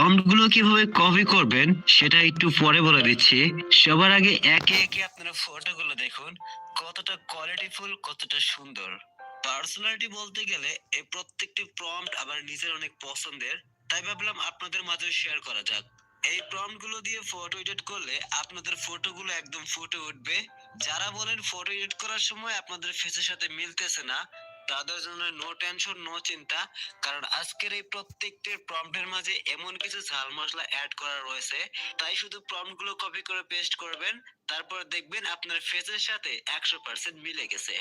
প্রম্পটগুলো কীভাবে কপি করবেন, সেটা একটু পরে বলে দিচ্ছি। সবার আগে একে একে আপনারা ফটোগুলো দেখুন, কতটা কোয়ালিটিফুল কতটা সুন্দর। পার্সোনালিটি বলতে গেলে এই প্রত্যেকটি প্রম্পট আবার নিজের অনেক পছন্দের, তাই ভাবলাম আপনাদের মাঝে শেয়ার করা যাক। এই প্রম্পটগুলো দিয়ে ফটো এডিট করলে আপনাদের ফটোগুলো একদম ফুটে উঠবে। যারা বলেন ফটো এডিট করার সময় আপনাদের ফেসের সাথে মিলতেছে না তাদের জন্য নো টেনশন নো চিন্তা। কারণ আজকের এই প্রত্যেকটির প্রম্পটের মাঝে এমন কিছু ঝাল মশলা অ্যাড করা রয়েছে। তাই শুধু প্রম্পটগুলো কপি করে পেস্ট করবেন, তারপর দেখবেন আপনার ফেসের সাথে একশো পার্সেন্ট মিলে গেছে।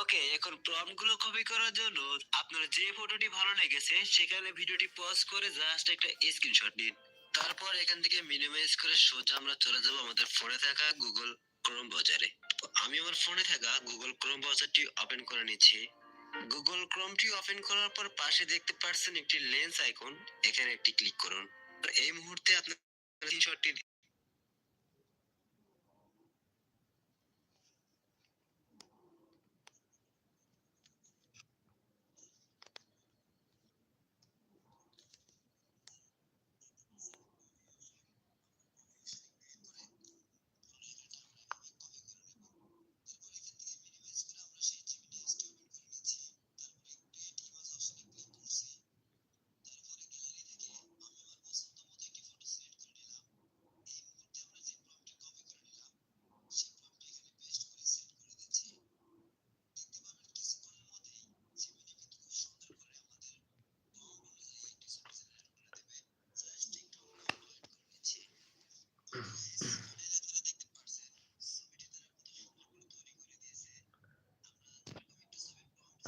ওকে এখনগুলো কপি করার জন্য আপনার যে ফটোটি ভালো লেগেছে, সেখানে ভিডিওটি পজ করে জাস্ট একটা স্ক্রিনশট নিন। তারপর এখান থেকে মিনিমাইজ করে সোজা আমরা চলে যাব আমাদের ফোনে থাকা গুগল ক্রোম বাজারে আমি আমার ফোনে থাকা গুগল ক্রোম ব্রাউজারটি ওপেন করে নিচ্ছি। গুগল ক্রোমটি ওপেন করার পর পাশে দেখতে পাচ্ছেন একটি লেন্স আইকন এখানে একটি ক্লিক করুন। এই মুহূর্তে আপনার স্ক্রিনশটটি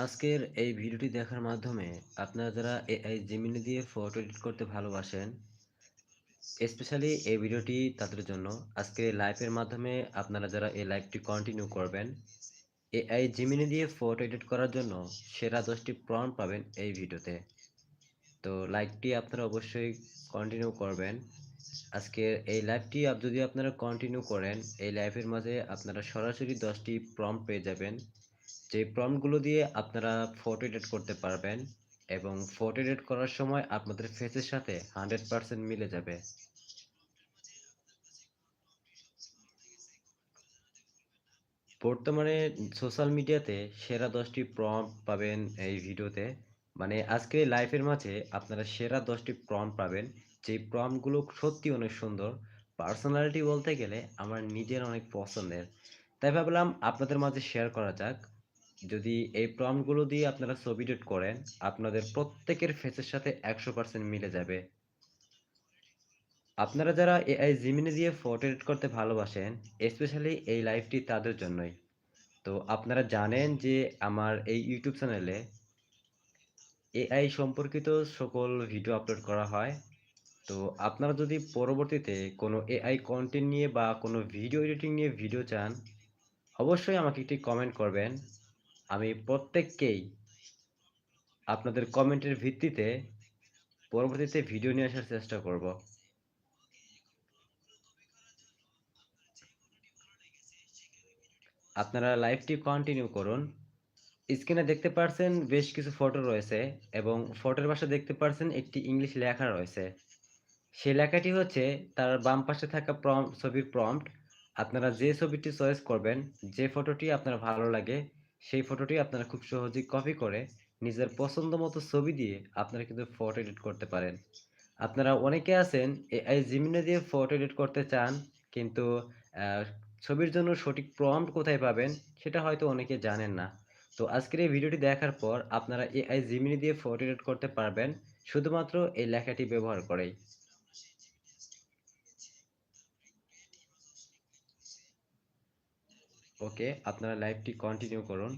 আজকের এই ভিডিওটি দেখার মাধ্যমে আপনারা যারা এআই জিমিনি দিয়ে ফটো এডিট করতে ভালোবাসেন স্পেশালি এই ভিডিওটি তাদের জন্য, আজকের এই লাইভের মাধ্যমে আপনারা যারা এই লাইভটি কন্টিনিউ করবেন, এআই জিমিনি দিয়ে ফটো এডিট করার জন্য সেরা দশটি প্রম্পট পাবেন এই ভিডিওতে। তো লাইভটি আপনারা অবশ্যই কন্টিনিউ করবেন। আজকের এই লাইভটি যদি আপনারা কন্টিনিউ করেন, এই লাইভের মাঝে আপনারা সরাসরি দশটি প্রম্পট পেয়ে যাবেন। যে প্রম্পটগুলো দিয়ে আপনারা ফটো এডিট করতে পারবেন এবং ফটো এডিট করার সময় আপনাদের ফেসের সাথে হান্ড্রেড পার্সেন্ট মিলে যাবে। বর্তমানে সোশ্যাল মিডিয়াতে সেরা দশটি প্রম্পট পাবেন এই ভিডিওতে। মানে আজকের লাইফের মাঝে আপনারা সেরা দশটি প্রম্পট পাবেন। যে প্রম্পটগুলো সত্যি অনেক সুন্দর। পার্সোনালিটি বলতে গেলে আমার নিজের অনেক পছন্দের। তাই ভাবলাম আপনাদের মাঝে শেয়ার করা যাক। যদি এই প্রম্পটগুলো দিয়ে আপনারা ছবি এডিট করেন, আপনাদের প্রত্যেকের ফেসের সাথে একশো পার্সেন্ট মিলে যাবে। আপনারা যারা এআই জিমিনি দিয়ে ফটো এডিট করতে ভালোবাসেন স্পেশালি এই লাইভটি তাদের জন্যই। তো আপনারা জানেন যে আমার এই ইউটিউব চ্যানেলে এআই সম্পর্কিত সকল ভিডিও আপলোড করা হয়। তো আপনারা যদি পরবর্তীতে কোনো এআই কন্টেন্ট নিয়ে বা কোনো ভিডিও এডিটিং নিয়ে ভিডিও চান, অবশ্যই আমাকে একটি কমেন্ট করবেন। আমি প্রত্যেককেই আপনাদের কমেন্টের ভিত্তিতে পরবর্তীতে ভিডিও নিয়ে আসার চেষ্টা করব। আপনারা লাইভটি কন্টিনিউ করুন। স্ক্রিনে দেখতে পারছেন বেশ কিছু ফটো রয়েছে এবং ফটোর পাশে দেখতে পারছেন একটি ইংলিশ লেখা রয়েছে। সেই লেখাটি হচ্ছে তার বাম পাশে থাকা প্রম ছবির প্রম্পট আপনারা যে ছবিটি চয়েস করবেন, যে ফটোটি আপনার ভালো লাগে সেই ফটোটি আপনারা খুব সহজেই কপি করে নিজের পছন্দ মতো ছবি দিয়ে আপনারা কিন্তু ফটো এডিট করতে পারেন। আপনারা অনেকে আছেন, এআই জিমিনে দিয়ে ফটো এডিট করতে চান, কিন্তু ছবির জন্য সঠিক প্রম্পট কোথায় পাবেন সেটা হয়তো অনেকে জানেন না। তো আজকের এই ভিডিওটি দেখার পর আপনারা এআই জিমিনি দিয়ে ফটো এডিট করতে পারবেন, শুধুমাত্র এই লেখাটি ব্যবহার করেই। ওকে আপনারা লাইভটি কন্টিনিউ করুন।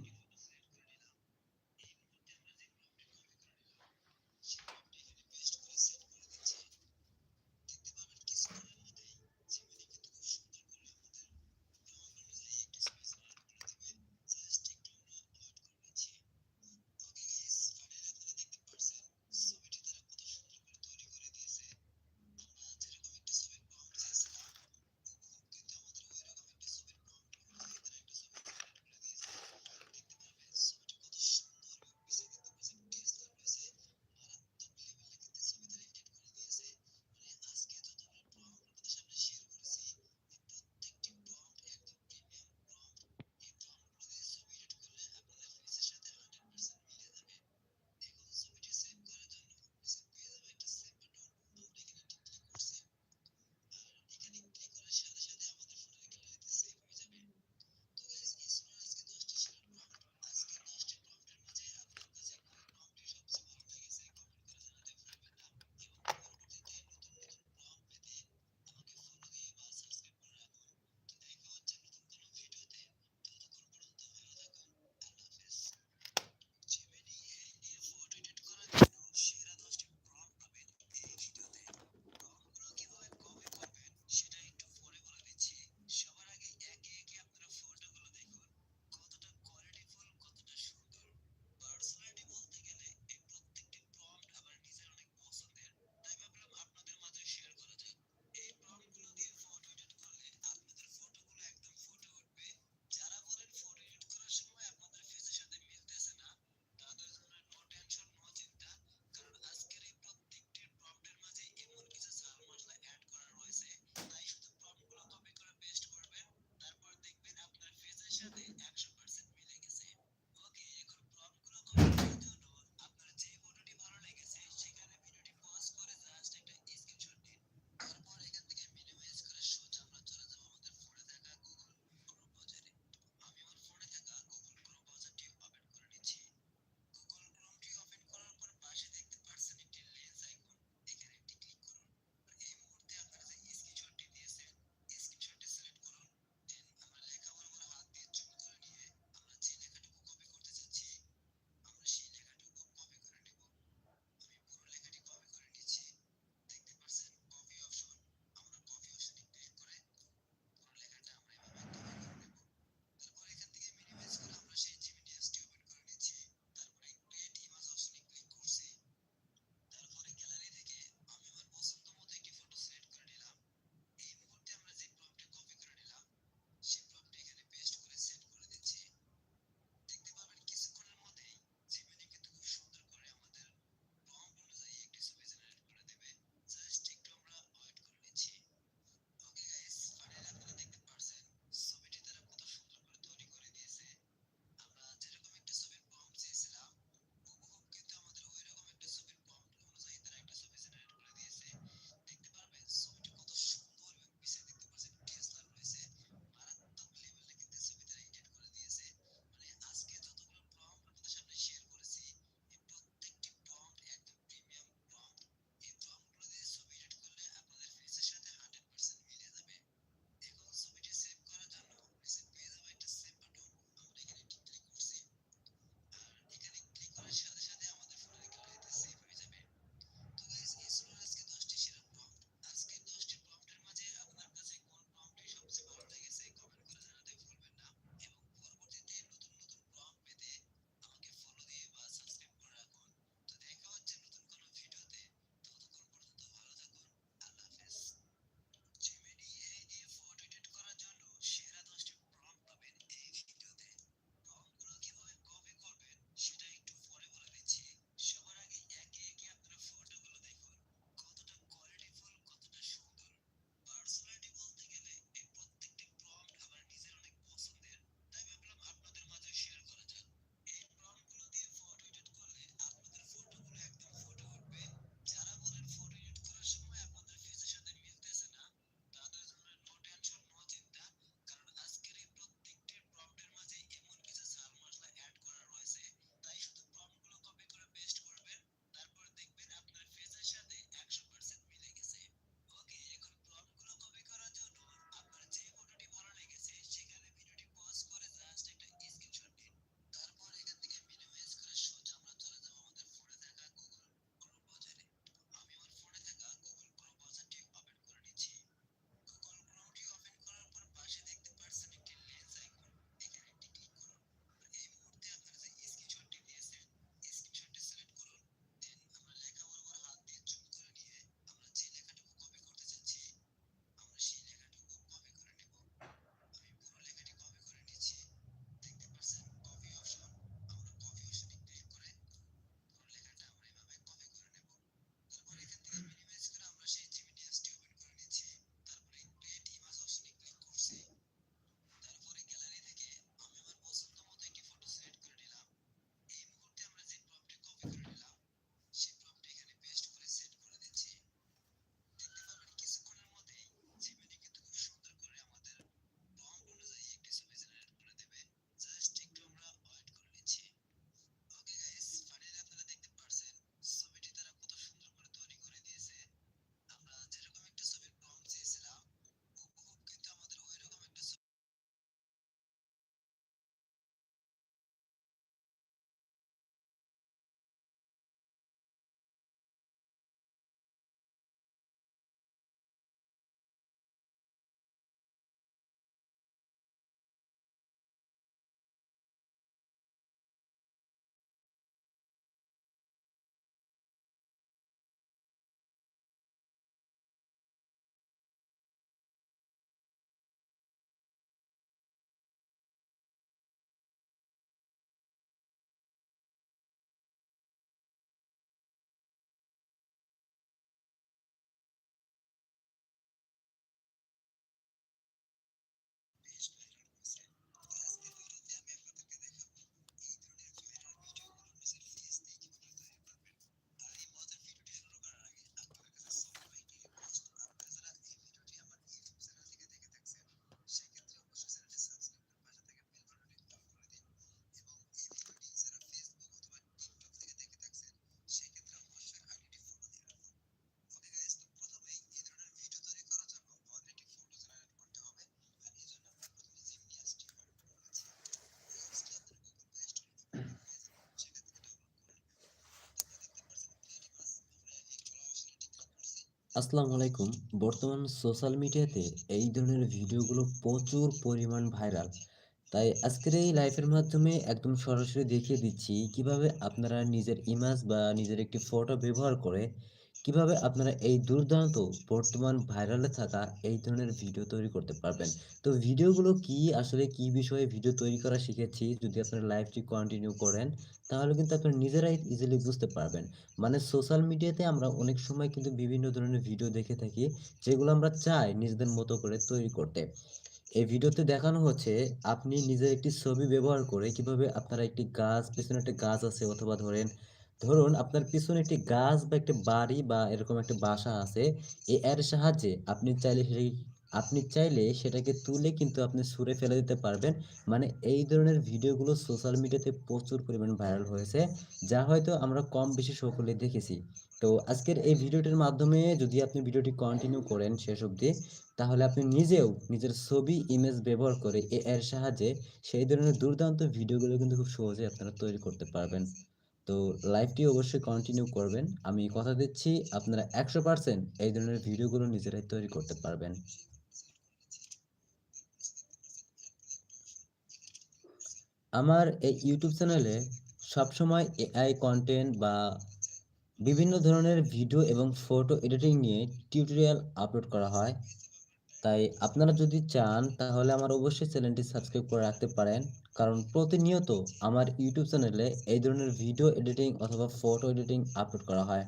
আসসালামু আলাইকুম। বর্তমান সোশ্যাল মিডিয়াতে এই ধরনের ভিডিওগুলো প্রচুর পরিমাণ ভাইরাল। তাই আজকের এই লাইফের মাধ্যমে একদম সরাসরি দেখিয়ে দিচ্ছি কীভাবে আপনারা নিজের ইমেজ বা নিজের একটি ফটো ব্যবহার করে কীভাবে আপনারা এই দুর্দান্ত বর্তমান ভাইরালে থাকা এই ধরনের ভিডিও তৈরি করতে পারবেন। তো ভিডিওগুলো কি, আসলে কি বিষয়ে ভিডিও তৈরি করা শিখেছি, যদি আপনারা লাইভটি কন্টিনিউ করেন, তাহলে কিন্তু আপনারা নিজেরাই ইজিলি বুঝতে পারবেন। মানে সোশ্যাল মিডিয়াতে আমরা অনেক সময় কিন্তু বিভিন্ন ধরনের ভিডিও দেখে থাকি, যেগুলো আমরা চাই নিজেদের মতো করে তৈরি করতে। এই ভিডিওতে দেখানো হচ্ছে, আপনি নিজের একটি ছবি ব্যবহার করে কীভাবে আপনারা একটি গাছ, পেছনে একটা গাছ আছে, অথবা ধরেন ধরুন আপনার পিছনে একটি গাছ বা একটি বাড়ি বা এরকম একটা বাসা আছে এর সাহায্যে আপনি চাইলে সেই আপনি চাইলে সেটাকে তুলে কিন্তু আপনি ছুঁড়ে ফেলে দিতে পারবেন। মানে এই ধরনের ভিডিওগুলো সোশ্যাল মিডিয়াতে প্রচুর পরিমাণে ভাইরাল হয়েছে। যা হয়তো আমরা কম বেশি সকলে দেখেছি। তো আজকের এই ভিডিওটির মাধ্যমে যদি আপনি ভিডিওটি কন্টিনিউ করেন শেষ অবধি, তাহলে আপনি নিজেও নিজের ছবি, ইমেজ ব্যবহার করে এর সাহায্যে সেই ধরনের দুর্দান্ত ভিডিওগুলো কিন্তু খুব সহজেই আপনারা তৈরি করতে পারবেন। তো লাইভটি অবশ্যই কন্টিনিউ করবেন। আমি কথা দিচ্ছি, আপনারা ১০০% এই ধরনের ভিডিওগুলো নিজেরাই তৈরি করতে পারবেন। আমার এই ইউটিউব চ্যানেলে সবসময় এআই কন্টেন্ট বা বিভিন্ন ধরনের ভিডিও এবং ফটো এডিটিং নিয়ে টিউটোরিয়াল আপলোড করা হয়। তাই আপনারা যদি চান, তাহলে আমার অবশ্যই চ্যানেলটি সাবস্ক্রাইব করে রাখতে পারেন। কারণ প্রতিনিয়ত আমার ইউটিউব চ্যানেলে এই ধরনের ভিডিও এডিটিং অথবা ফটো এডিটিং আপলোড করা হয়।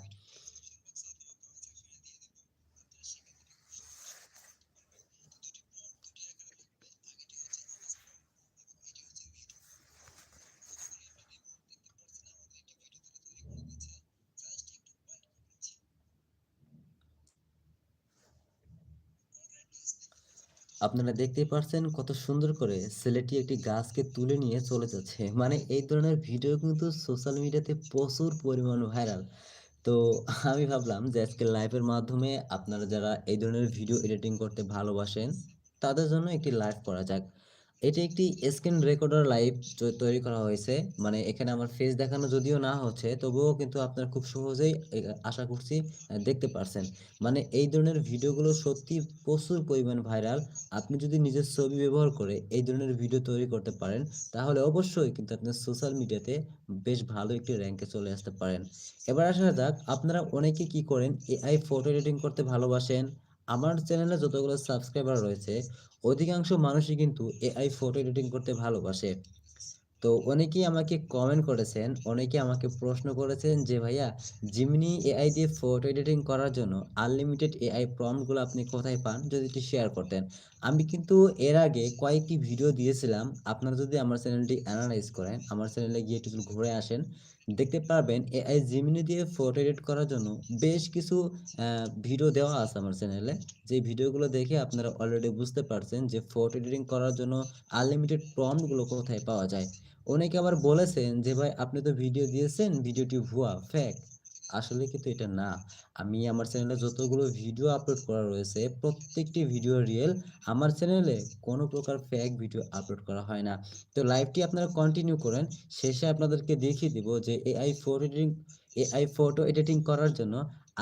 আপনারা দেখতেই পারছেন কত সুন্দর করে ছেলেটি একটি গাছকে তুলে নিয়ে চলে যাচ্ছে। মানে এই ধরনের ভিডিও কিন্তু সোশ্যাল মিডিয়াতে প্রচুর পরিমাণ ভাইরাল। তো আমি ভাবলাম যে আজকে লাইভের মাধ্যমে আপনারা যারা এই ধরনের ভিডিও এডিটিং করতে ভালোবাসেন, তাদের জন্য একটি লাইভ করা যাক। এটি একটি স্ক্রিন রেকর্ডার লাইভ তৈরি করা হয়েছে। মানে এখানে আমার ফেস দেখানো যদিও না হচ্ছে, তবুও কিন্তু আপনারা খুব সহজেই আশা করছি দেখতে পারছেন। মানে এই ধরনের ভিডিওগুলো সত্যি প্রচুর পরিমাণ ভাইরাল। আপনি যদি নিজের ছবি ব্যবহার করে এই ধরনের ভিডিও তৈরি করতে পারেন, তাহলে অবশ্যই কিন্তু আপনার সোশ্যাল মিডিয়াতে বেশ ভালো একটি র্যাঙ্কে চলে আসতে পারেন। এবার আসা যাক আপনারা অনেকে কি করেন এআই ফটো এডিটিং করতে ভালোবাসেন। আমার চ্যানেলে যতগুলো সাবস্ক্রাইবার রয়েছে, অধিকাংশ মানুষই কিন্তু এআই ফটো এডিটিং করতে ভালোবাসে। তো অনেকেই আমাকে কমেন্ট করেছেন, অনেকে আমাকে প্রশ্ন করেছেন যে, "ভাইয়া জিমনি এআই দিয়ে ফটো এডিটিং করার জন্য আনলিমিটেড এআই প্রমগুলো আপনি কোথায় পান? যদি একটু শেয়ার করতেন।" আমি কিন্তু এর আগে কয়েকটি ভিডিও দিয়েছিলাম। আপনারা যদি আমার চ্যানেলটি এনালাইজ করেন, আমার চ্যানেলে গিয়ে একটু ঘুরে আসেন, দেখতে পারবেন এআই Gemini দিয়ে ফটো এডিট করার জন্য বেশ কিছু ভিডিও দেওয়া আছে আমার চ্যানেলে। যে ভিডিওগুলো দেখে আপনারা অলরেডি বুঝতে পারছেন যে ফটো এডিটিং করার জন্য আনলিমিটেড প্রম্পটগুলো কোথায় পাওয়া যায়। অনেকে আবার বলেছেন যে, "ভাই আপনি তো ভিডিও দিয়েছেন, ভিডিওটি ভুয়া, ফেক।" আসলে কিন্তু এটা না। আমি আমার চ্যানেলে যতগুলো ভিডিও আপলোড করা রয়েছে, প্রত্যেকটি ভিডিও রিয়েল। আমার চ্যানেলে কোনো প্রকার ফেক ভিডিও আপলোড করা হয় না। তো লাইভটি আপনারা কন্টিনিউ করেন। শেষে আপনাদেরকে দেখিয়ে দিব যে AI photo editing AI photo editing করার জন্য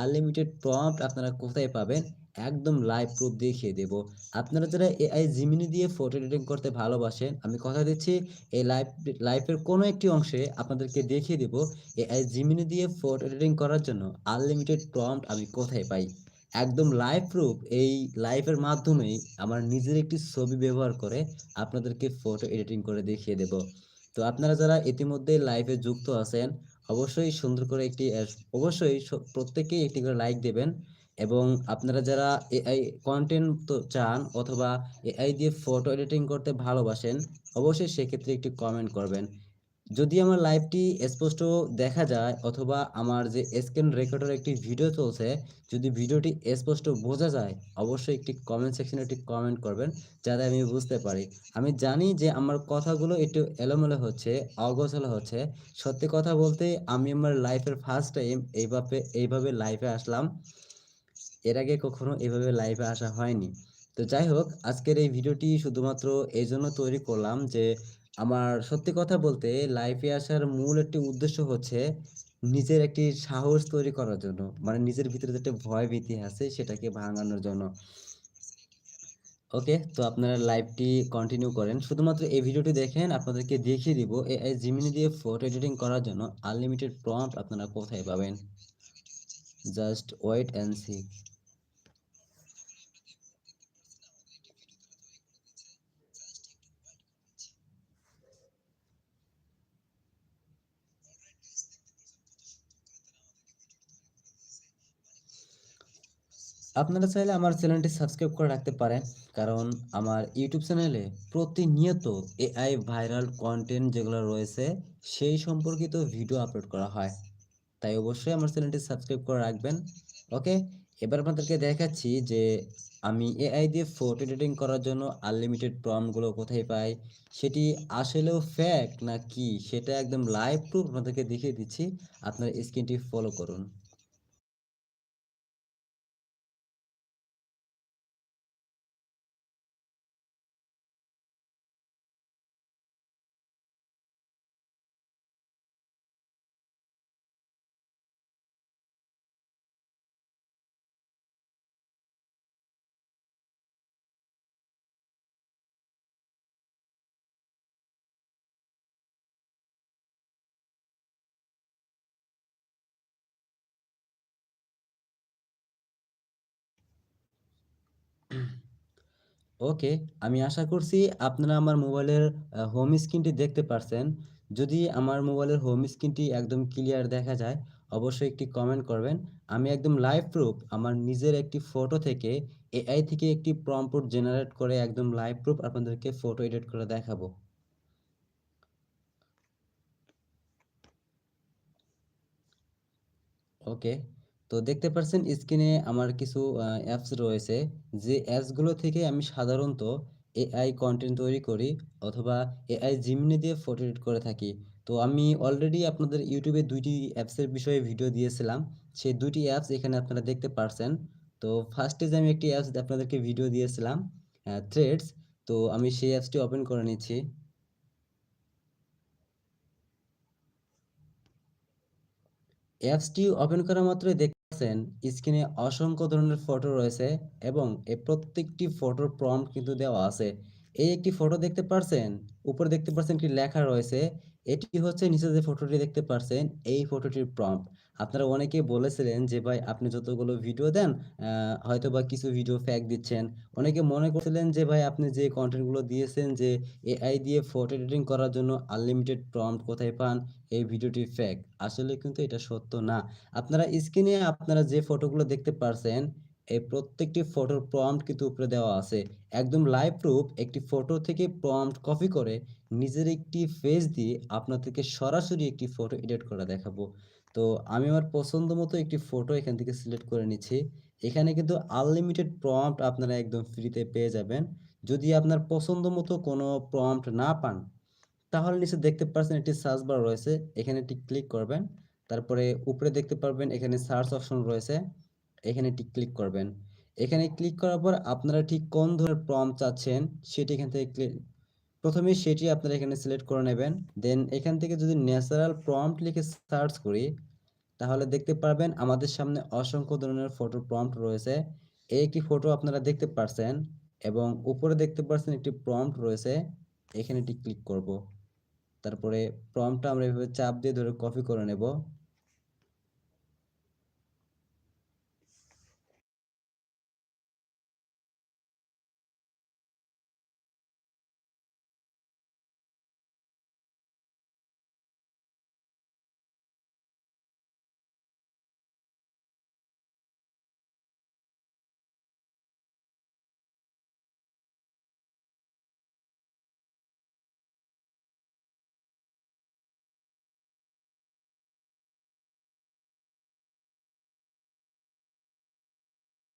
আনলিমিটেড প্রম্পট আপনারা কোথায় পাবেন? একদম লাইভ প্রুফ দেখিয়ে দেব। আপনারা যারা এআই জিমিনি দিয়ে ফটো এডিটিং করতে ভালোবাসেন, আমি কথা দিচ্ছি এই লাইভ লাইভের কোনো একটি অংশে আপনাদেরকে দেখিয়ে দিব এআই জিমিনি দিয়ে ফটো এডিটিং করার জন্য আনলিমিটেড প্রম্পট আমি কোথায় পাই। একদম লাইভ প্রুফ এই লাইভের মাধ্যমেই আমার নিজের একটি ছবি ব্যবহার করে আপনাদেরকে ফটো এডিটিং করে দেখিয়ে দেব। তো আপনারা যারা ইতিমধ্যেই লাইভে যুক্ত আছেন, অবশ্যই সুন্দর করে একটি অবশ্যই প্রত্যেকেই একটি করে লাইক দেবেন এবং আপনারা যারা এআই কন্টেন্ট তো চান অথবা এআই দিয়ে ফটো এডিটিং করতে ভালোবাসেন, অবশ্যই সেক্ষেত্রে একটি কমেন্ট করবেন। যদি আমার লাইভটি স্পষ্ট দেখা যায় অথবা আমার যে স্ক্রিন রেকর্ডার একটি ভিডিও চলছে, যদি ভিডিওটি স্পষ্ট বোঝা যায়, অবশ্যই একটি কমেন্ট সেকশনে একটি কমেন্ট করবেন, যাতে আমি বুঝতে পারি। আমি জানি যে আমার কথাগুলো একটু এলোমেলো হচ্ছে, অগোছালো হচ্ছে। সত্যি কথা বলতে আমি আমার লাইফের ফার্স্ট টাইম এইভাবে এইভাবে লাইফে আসলাম। এর আগে কখনো এভাবে লাইভে আসা হয়নি। তো যাই হোক, আজকের এই ভিডিওটি শুধুমাত্র এজন্য তৈরি করলাম যে, আমার সত্যি কথা বলতে লাইভে আসার মূল একটি উদ্দেশ্য হচ্ছে নিজের একটি সাহস তৈরি করার জন্য। মানে নিজের ভিতরে যে একটা ভয়-ভীতি আছে সেটাকে ভাঙানোর জন্য। ওকে, তো আপনারা লাইভটি কন্টিনিউ করেন। শুধুমাত্র এই ভিডিওটি দেখেন, আপনাদেরকে দেখিয়ে দিব এআই জিমিনি দিয়ে ফটো এডিটিং করার জন্য আনলিমিটেড প্রম্পট আপনারা কোথায় পাবেন। Just wait and see. আপনারা চাইলে আমার চ্যানেলটি সাবস্ক্রাইব করে রাখতে পারেন। কারণ আমার ইউটিউব চ্যানেলে প্রতিনিয়ত এআই ভাইরাল কন্টেন্ট যেগুলো রয়েছে সেই সম্পর্কিত ভিডিও আপলোড করা হয়। তাই অবশ্যই আমার চ্যানেলটি সাবস্ক্রাইব করে রাখবেন। ওকে, এবার আপনাদেরকে দেখাচ্ছি যে আমি এআই দিয়ে ফটো এডিটিং করার জন্য আনলিমিটেড প্রম্পটগুলো কোথায় পাই। সেটি আসলেও ফ্যাক্ট না কি সেটা একদম লাইভ প্রুফ আপনাদেরকে দেখিয়ে দিচ্ছি। আপনার স্ক্রিনটি ফলো করুন। ওকে, আমি আশা করছি আপনারা আমার মোবাইলের হোম স্ক্রিনটি দেখতে পারছেন। যদি আমার মোবাইলের হোম স্ক্রিনটি একদম ক্লিয়ার দেখা যায়, অবশ্যই একটি কমেন্ট করবেন। আমি একদম লাইভ প্রুফ আমার নিজের একটি ফটো থেকে এআই থেকে একটি প্রম্পট জেনারেট করে একদম লাইভ প্রুফ আপনাদেরকে ফটো এডিট করে দেখাবো। ওকে, তো দেখতে পারছেন স্ক্রিনে আমার কিছু অ্যাপস রয়েছে। যে অ্যাপসগুলো থেকে আমি সাধারণত এআই কন্টেন্ট তৈরি করি অথবা এআই Gemini দিয়ে ফটো এডিট করে থাকি। তো আমি অলরেডি আপনাদের ইউটিউবে দুইটি অ্যাপসের বিষয়ে ভিডিও দিয়েছিলাম। সেই ২ টি অ্যাপস এখানে আপনারা দেখতে পারছেন। তো ফার্স্টে যে আমি একটি অ্যাপস আপনাদেরকে ভিডিও দিয়েছিলাম থ্রেডস। তো আমি সেই অ্যাপসটি ওপেন করে নিচ্ছি। অ্যাপসটি ওপেন করা মাত্রই দেখতে পাচ্ছেন স্ক্রিনে অসংখ্য ধরনের ফটো রয়েছে এবং এই প্রত্যেকটি ফটোর প্রম্পট কিন্তু দেওয়া আছে। এই একটি ফটো দেখতে পারছেন? উপরে দেখতে পারছেন কি লেখা রয়েছে। এটি হচ্ছে নিচে যে ফটোটি দেখতে পারছেন, এই ফটোটির প্রম্পট। আপনারা অনেকে বলেছিলেন যে ভাই আপনি যতগুলো ভিডিও দেন হয়তো বা কিছু ভিডিও ফ্যাক দিচ্ছেন। অনেকে মনে করছিলেন যে ভাই আপনি যে কন্টেন্টগুলো দিয়েছেন যে এআই দিয়ে ফটো এডিটিং করার জন্য আনলিমিটেড প্রম্পট কোথায় পান? এই ভিডিওটি ফ্যাক আসলে কিন্তু এটা সত্য না। আপনারা স্ক্রিনে আপনারা যে ফটোগুলো দেখতে পারছেন, এই প্রত্যেকটি ফটোর প্রম্পট কিন্তু উপরে দেওয়া আছে। একদম লাইভ প্রুফ একটি ফটো থেকে প্রম্পট কপি করে নিজের একটি ফেস দিয়ে আপনাদেরকে সরাসরি একটি ফটো এডিট করে দেখাবো। তো আমি আমার পছন্দ মতো একটি ফটো এখান থেকে সিলেক্ট করে নিচ্ছি। এখানে কিন্তু আনলিমিটেড প্রম্পট আপনারা একদম ফ্রিতে পেয়ে যাবেন। যদি আপনার পছন্দ মতো কোনো প্রম্পট না পান, তাহলে নিচে দেখতে পাচ্ছেন একটি সার্চ বার রয়েছে। এখানে একটি ক্লিক করবেন। তারপরে উপরে দেখতে পারবেন এখানে সার্চ অপশন রয়েছে। এখানে একটি ক্লিক করবেন। এখানে ক্লিক করার পর আপনারা ঠিক কোন ধরনের প্রম্পট চাচ্ছেন সেটি এখান থেকে ক্লিক প্রথমেই সেটি আপনারা এখানে সিলেক্ট করে নেবেন। দেন এখান থেকে যদি ন্যাচারাল প্রম্পট লিখে সার্চ করি, তাহলে দেখতে পারবেন আমাদের সামনে অসংখ্য ধরনের ফটো প্রম্পট রয়েছে। এই একটি ফটো আপনারা দেখতে পারছেন এবং উপরে দেখতে পারছেন একটি প্রম্পট রয়েছে। এখানে একটি ক্লিক করব। তারপরে প্রম্পটটা আমরা এভাবে চাপ দিয়ে ধরে কপি করে নেব।